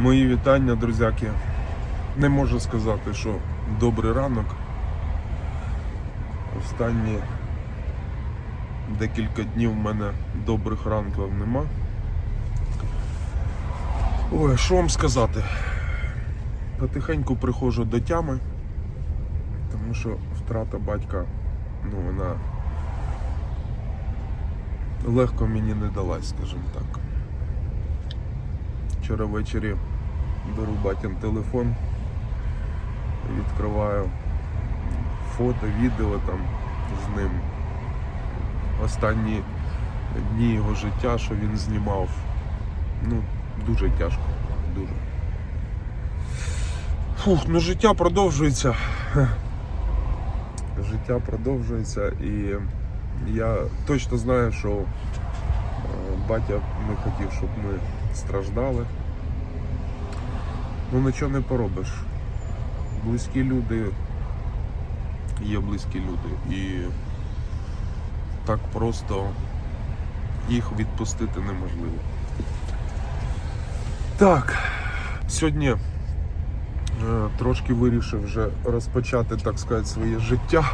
Мої вітання, друзяки. Не можу сказати, що добрий ранок. Останні декілька днів в мене добрих ранків нема. Ой, що вам сказати? Потихеньку приходжу до тями, тому що втрата батька, ну вона легко мені не далась, скажімо так. Вчора ввечері беру батін телефон, відкриваю фото, відео там з ним. Останні дні його життя, що він знімав. Ну, дуже тяжко, дуже. Фух, ну життя продовжується. Життя продовжується і я точно знаю, що е, батя не хотів, щоб ми страждали. Ну нічого не поробиш. Близькі люди є близькі люди. І так просто їх відпустити неможливо. Так, сьогодні е, трошки вирішив вже розпочати, так сказати, своє життя.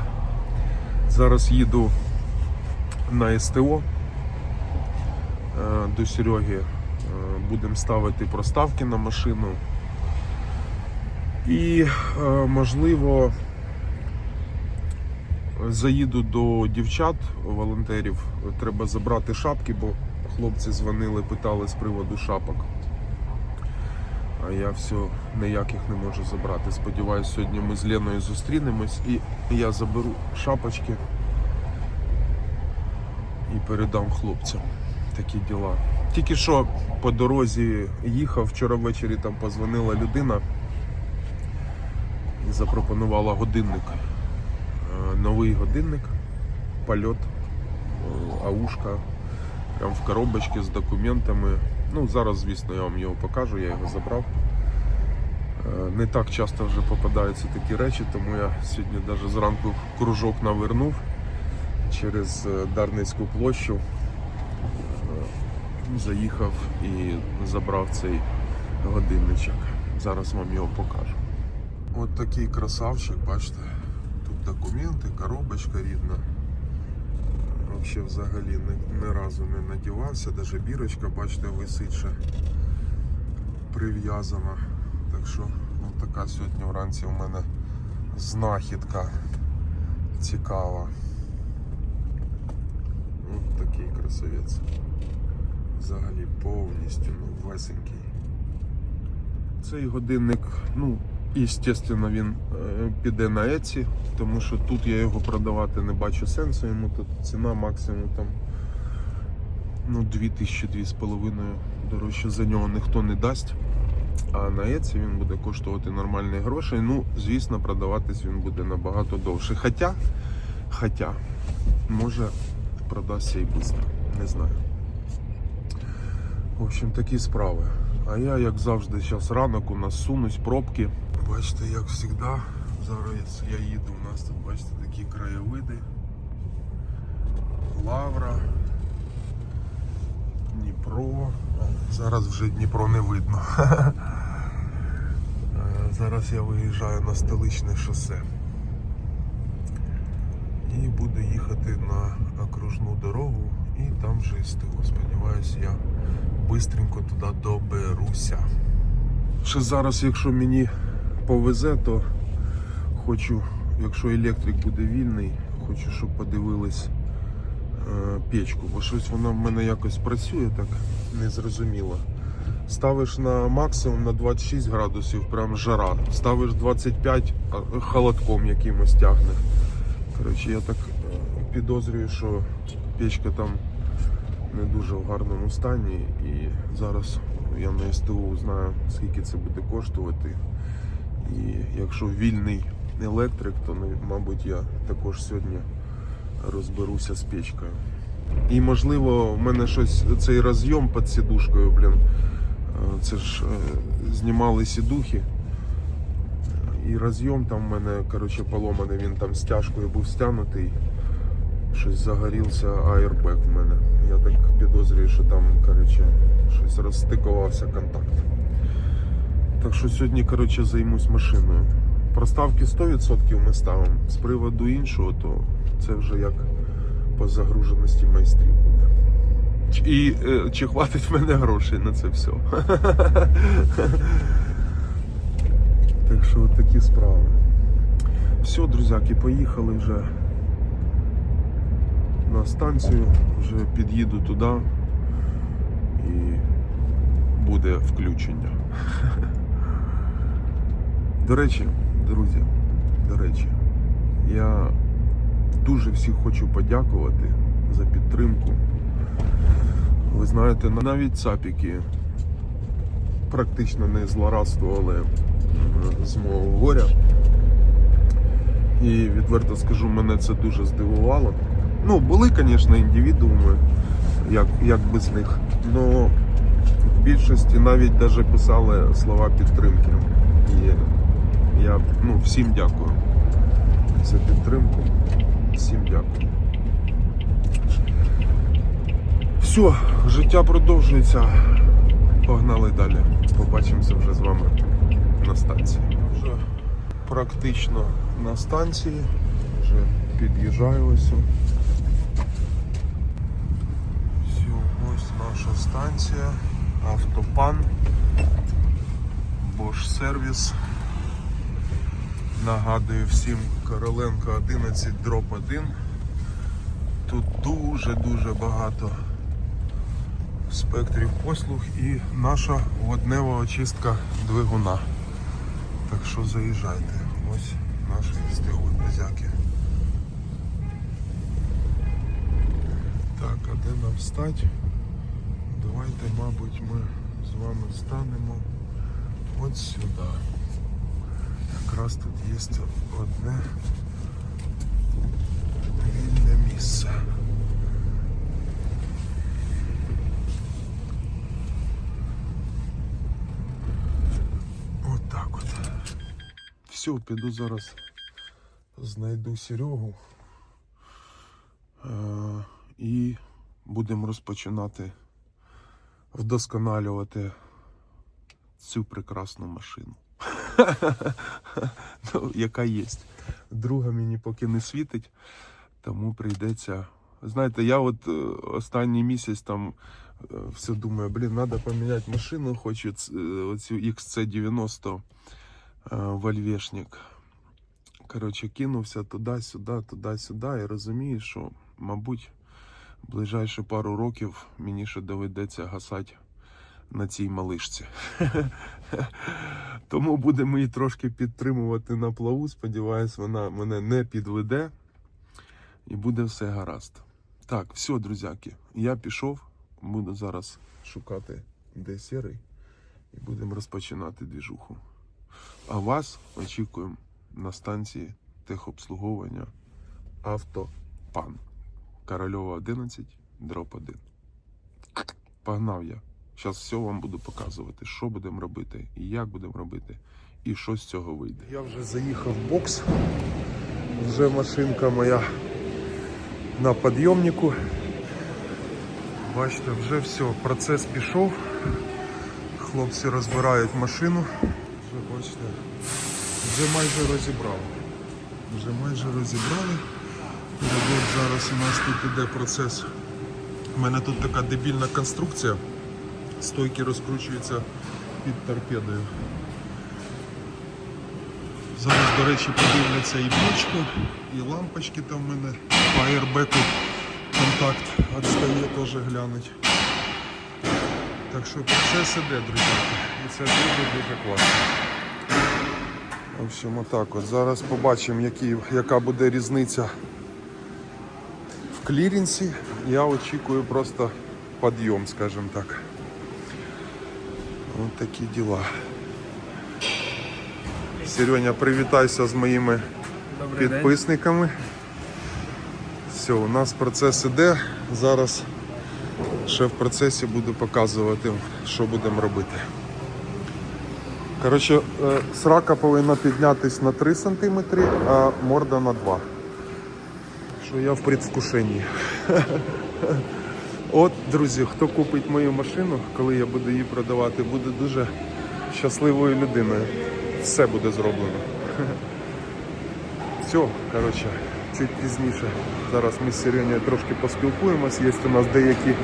Зараз їду на СТО е, до Сереги. Будемо ставити проставки на машину. І е, можливо заїду до дівчат, волонтерів. Треба забрати шапки, бо хлопці дзвонили, питали з приводу шапок. А я все ніяких не можу забрати. Сподіваюсь, сьогодні ми з Леною зустрінемось і я заберу шапочки і передам хлопцям. Такі діла. Тільки що по дорозі їхав, вчора ввечері там позвонила людина і запропонувала годинник. Е, Новий годинник, польот, е, аушка, прям в коробочці з документами. Ну, зараз, звісно, я вам його покажу, я його забрав. Е, Не так часто вже попадаються такі речі, тому я сьогодні навіть зранку кружок навернув через Дарницьку площу. Заїхав і забрав цей годинничок. Зараз вам його покажу. От такий красавчик, бачите. Тут документи, коробочка рідна. Взагалі взагалі ні, ні разу не надівався, навіть бірочка, бачите, висить прив'язана. Так що от така сьогодні вранці у мене знахідка цікава. От такий красавець. Взагалі повністю ну, весенький. Цей годинник, ну, Естественно, він е, піде на Еці, тому що тут я його продавати не бачу сенсу. Йому тут ціна максимум там ну, 2000-2,5 дорожче за нього ніхто не дасть. А на Еці він буде коштувати нормальні гроші. Ну, звісно, продаватись він буде набагато довше. Хоча, хоча, може продасться і швидко. Не знаю. В общем, такі справи. А я, як завжди, зараз ранок у нас сунусь, пробки. Бачите, як завжди, зараз я їду, у нас тут, бачите, такі краєвиди. Лавра, Дніпро. Зараз вже Дніпро не видно. Е, Зараз я виїжджаю на столичне шосе. І буду їхати на окружну дорогу і там вже СТО. Сподіваюсь, я бистренько туди доберуся. Ще зараз, якщо мені повезе, то хочу, якщо електрик буде вільний, хочу, щоб подивились е, печку, бо щось вона в мене якось працює так незрозуміло. Ставиш на максимум на 26 градусів, прям жара. Ставиш 25, холодком якимось тягне. Коротше, я так е, підозрюю, що печка там не дуже в гарному стані. І зараз я на СТО узнаю, скільки це буде коштувати. І якщо вільний електрик, то ну, мабуть я також сьогодні розберуся з печкою. І можливо в мене щось цей розйом під сідушкою, блін. е, Це ж е, знімали сідухи. І розйом там в мене коротше, поломаний, він там стяжкою був стягнутий. Щось загорівся аербек в мене. Я так підозрюю, що там коротше, щось розстикувався контакт. Так що сьогодні, коротше, займусь машиною. Проставки 100% ми ставимо. З приводу іншого, то це вже як по загруженості майстрів буде. І е, чи хватить в мене грошей на це все. так що такі справи. Все, друзяки, поїхали вже на станцію, вже під'їду туди і буде включення. До речі, друзі, до речі, я дуже всіх хочу подякувати за підтримку. Ви знаєте, навіть цапіки практично не злорадствували е, з мого горя. І відверто скажу, мене це дуже здивувало. Ну, були, звісно, індивідууми, як, як без них. але в більшості навіть даже писали слова підтримки. І я ну, всім дякую за підтримку. Всім дякую. Все, життя продовжується. Погнали далі. Побачимося вже з вами на станції. Вже практично на станції. Вже під'їжджаю ось. Все, ось наша станція. Автопан. Bosch сервіс. Нагадую всім Короленко 11 дроп 1. Тут дуже-дуже багато спектрів послуг і наша воднева очистка двигуна. Так що заїжджайте. Ось наші стегові друзяки. Так, а де нам стать? Давайте, мабуть, ми з вами станемо от сюди. Якраз тут є одне вільне місце. От от. Все, піду зараз знайду Серегу е, і будемо розпочинати вдосконалювати цю прекрасну машину. ну, яка є. Друга мені поки не світить, тому прийдеться. Знаєте, я от е, останній місяць там е, все думаю, блін, треба поміняти машину, хочу е, оцю XC90 е, Вольвешник. Коротше, кинувся туди-сюди, туди-сюди і розумію, що, мабуть, ближайші пару років мені ще доведеться гасати на цій малишці. Тому будемо її трошки підтримувати на плаву. Сподіваюсь, вона мене не підведе і буде все гаразд. Так, все, друзяки, я пішов. Буду зараз шукати, де сірий, і будемо розпочинати двіжуху. А вас очікуємо на станції техобслуговування Автопан. Корольова 11, дроп 1. Погнав я. Зараз все вам буду показувати, що будемо робити, і як будемо робити, і що з цього вийде. Я вже заїхав в бокс. Вже машинка моя на підйомнику. Бачите, вже все, процес пішов. Хлопці розбирають машину. Вже бачите, вже майже розібрали. Вже майже розібрали. І от зараз у нас тут іде процес. У мене тут така дебільна конструкція. Стойки розкручуються під торпедою. Зараз, до речі, подивляться і бочку, і лампочки там в мене по аербеку контакт відстає, теж глянуть. Так що процес іде, друзі. І це дуже-дуже класно. В общем, отак от. Зараз побачимо, які, яка буде різниця в клірінсі. Я очікую просто підйом, скажімо так. Ось такі діла. Сереня, привітайся з моїми Добрий день. підписниками. Все, у нас процес іде. Зараз ще в процесі буду показувати, що будемо робити. Коротше, е, срака повинна піднятись на 3 см, а морда на 2 Що я в предвкушенні. От, друзі, хто купить мою машину, коли я буду її продавати, буде дуже щасливою людиною. Все буде зроблено. Все, коротше, чуть пізніше. Зараз ми з Сиреною трошки поспілкуємось. Є у нас деякі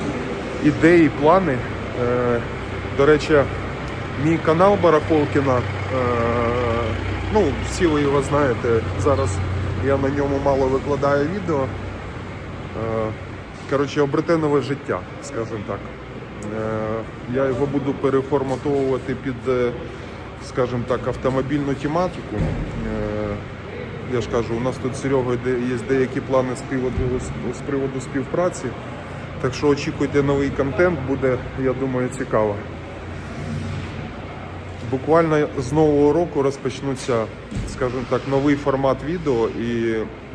ідеї, плани. Е, до речі, мій канал Барахолкіна. Е, ну, всі ви його знаєте. Зараз я на ньому мало викладаю відео. Е, Коротше, обретенове життя, скажімо так. Е, Я його буду переформатовувати під, е, скажімо так, автомобільну тематику. Я ж кажу, у нас тут з Серегою є деякі плани з приводу, з приводу співпраці. Так що очікуйте новий контент, буде, я думаю, цікаво. Буквально з нового року розпочнуться, скажімо так, новий формат відео і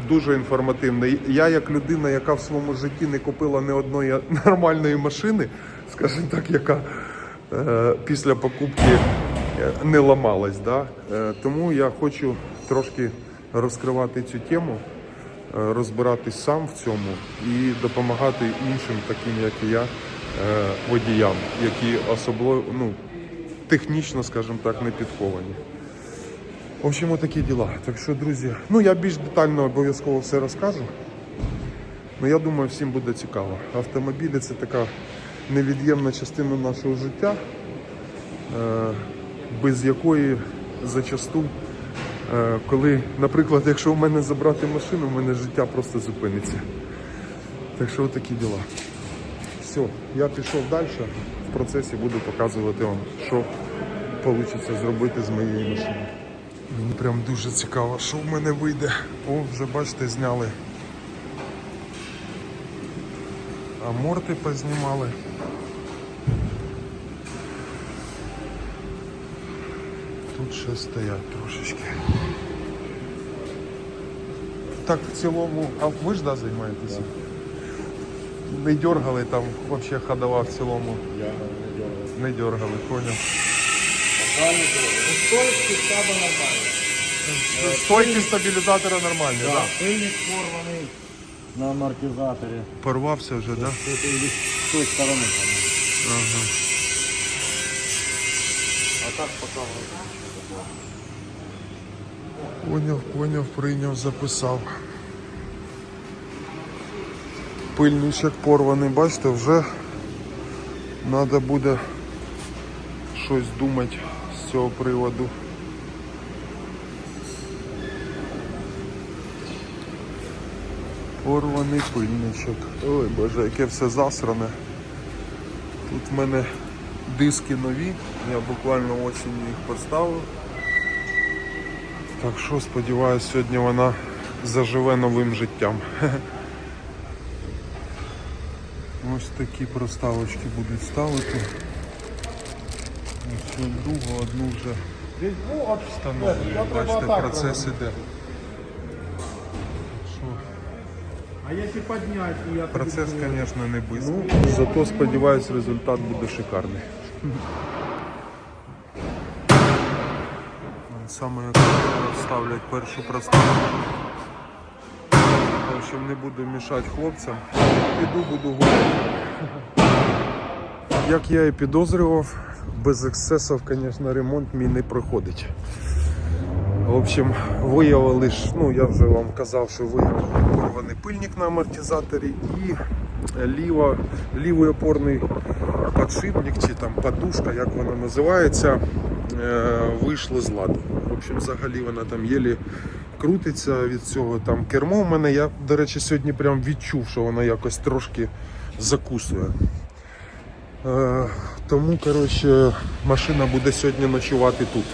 дуже інформативний. Я, як людина, яка в своєму житті не купила ні одної нормальної машини, скажімо так, яка е, після покупки е, не ламалась. Да? Е, тому я хочу трошки розкривати цю тему, е, розбиратись сам в цьому і допомагати іншим, таким як і я, е, водіям, які особливо ну, технічно, скажімо так, не підковані. В общем, отакі діла. Так що, друзі, ну я більш детально обов'язково все розкажу. Ну, я думаю, всім буде цікаво. Автомобілі це така невід'ємна частина нашого життя, е, без якої зачасту, е, коли, наприклад, якщо в мене забрати машину, в мене життя просто зупиниться. Так що отакі діла. Все, я пішов далі. В процесі буду показувати вам, що вийде зробити з моєю машиною. Мені прям дуже цікаво, що в мене вийде. О, вже бачите, зняли. Аморти познімали. Тут ще стоять трошечки. Так в цілому, а ви ж да, займаєтеся? Не дергали там, взагалі ходова в цілому. Я не дергаю. Не дергали, поняв. Стойки стаба нормально. Стойки стабілізатора нормальні, так? Да. Пильник порваний на амортизаторі. Порвався вже, так? Да? З тої сторони там. Ага. А так поки Поняв, поняв, прийняв, записав. Пильничок порваний, бачите, вже треба буде щось думати з цього приводу. Порваний пильничок. Ой боже, яке все засране. Тут в мене диски нові, я буквально осінню їх поставив. Так що сподіваюся, сьогодні вона заживе новим життям. Ось такі проставочки будуть ставити. Ось другу, одну вже встановлюю. Бачите, процес іде. А якщо підняти, я Процес, звісно, не швидкий. Зато сподіваюсь, результат буде шикарний. Саме як ставлять першу проставку. В общем, не буду мішати хлопцям. Піду, буду гуляти. Як я і підозрював, без ексцесів, звісно, ремонт мій не проходить. В общем, виявили ж, ну я вже вам казав, що виявили порваний пильник на амортизаторі і ліва, лівий опорний подшипник чи там подушка, як вона називається, е, вийшла з ладу. В общем, взагалі вона там єлі крутиться від цього. Там кермо в мене, я, до речі, сьогодні прям відчув, що вона якось трошки закусує. Е, тому, коротше, машина буде сьогодні ночувати тут.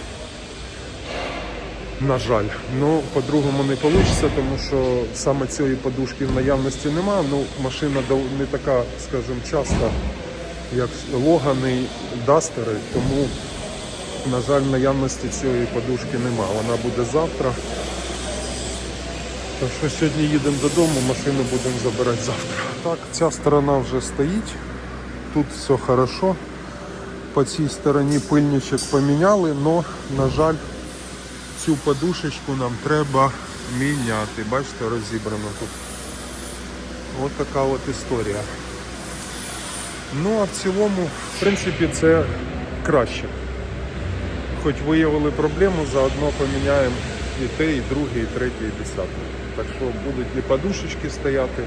На жаль, ну по-другому не вийде, тому що саме цієї подушки в наявності немає. Ну, машина не така, скажімо, часто, як Логани Дастери, тому, на жаль, наявності цієї подушки нема. Вона буде завтра. Так що сьогодні їдемо додому, машину будемо забирати завтра. Так, ця сторона вже стоїть. Тут все хорошо. По цій стороні пильничок поміняли, але, на жаль, цю подушечку нам треба міняти. Бачите, розібрано тут. Ось така от історія. Ну а в цілому, в принципі, це краще. хоч виявили проблему, заодно поміняємо і те, і друге, і третє, і десяте. Так що будуть і подушечки стояти,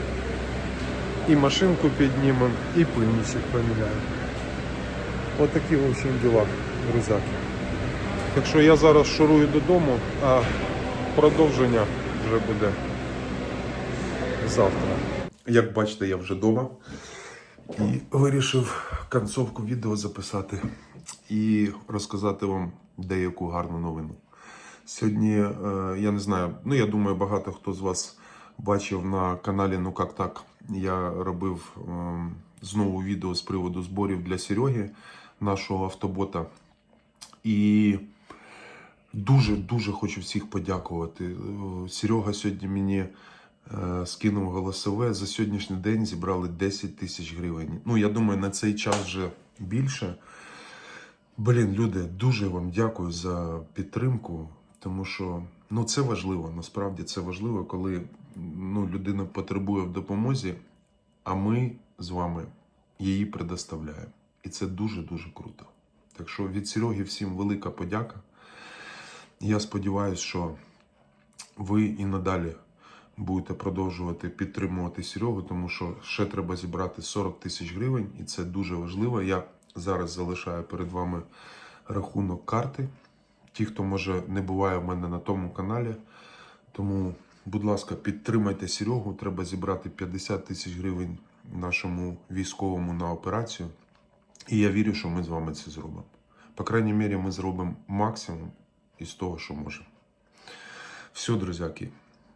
і машинку піднімемо, і пильничок поміняємо. Ось такі, в общем, діла, друзяки. Так що я зараз шурую додому, а продовження вже буде завтра. Як бачите, я вже вдома і вирішив концовку відео записати і розказати вам деяку гарну новину. Сьогодні, е, я не знаю, ну я думаю, багато хто з вас бачив на каналі Ну Как Так. Я робив е, знову відео з приводу зборів для Сереги, нашого автобота. І дуже дуже хочу всіх подякувати. Серега сьогодні мені е, скинув голосове. За сьогоднішній день зібрали 10 тисяч гривень. Ну, я думаю, на цей час вже більше. Блін, люди, дуже вам дякую за підтримку, тому що ну, це важливо. Насправді це важливо, коли ну, людина потребує в допомозі, а ми з вами її предоставляємо. І це дуже-дуже круто. Так що від Сереги всім велика подяка. Я сподіваюся, що ви і надалі будете продовжувати підтримувати Серегу, тому що ще треба зібрати 40 тисяч гривень, і це дуже важливо. Я зараз залишаю перед вами рахунок карти. Ті, хто може не буває в мене на тому каналі. Тому, будь ласка, підтримайте Серегу. Треба зібрати 50 тисяч гривень нашому військовому на операцію. І я вірю, що ми з вами це зробимо. По крайній мірі, ми зробимо максимум із того, що можемо. Все, друзяки.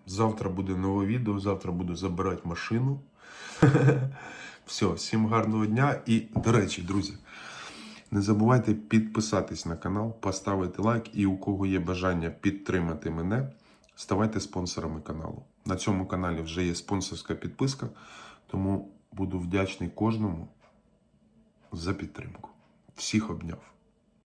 Завтра буде нове відео, завтра буду забирати машину. Все, всім гарного дня. І, до речі, друзі, не забувайте підписатись на канал, поставити лайк і у кого є бажання підтримати мене, ставайте спонсорами каналу. На цьому каналі вже є спонсорська підписка, тому буду вдячний кожному за підтримку. Всіх обняв.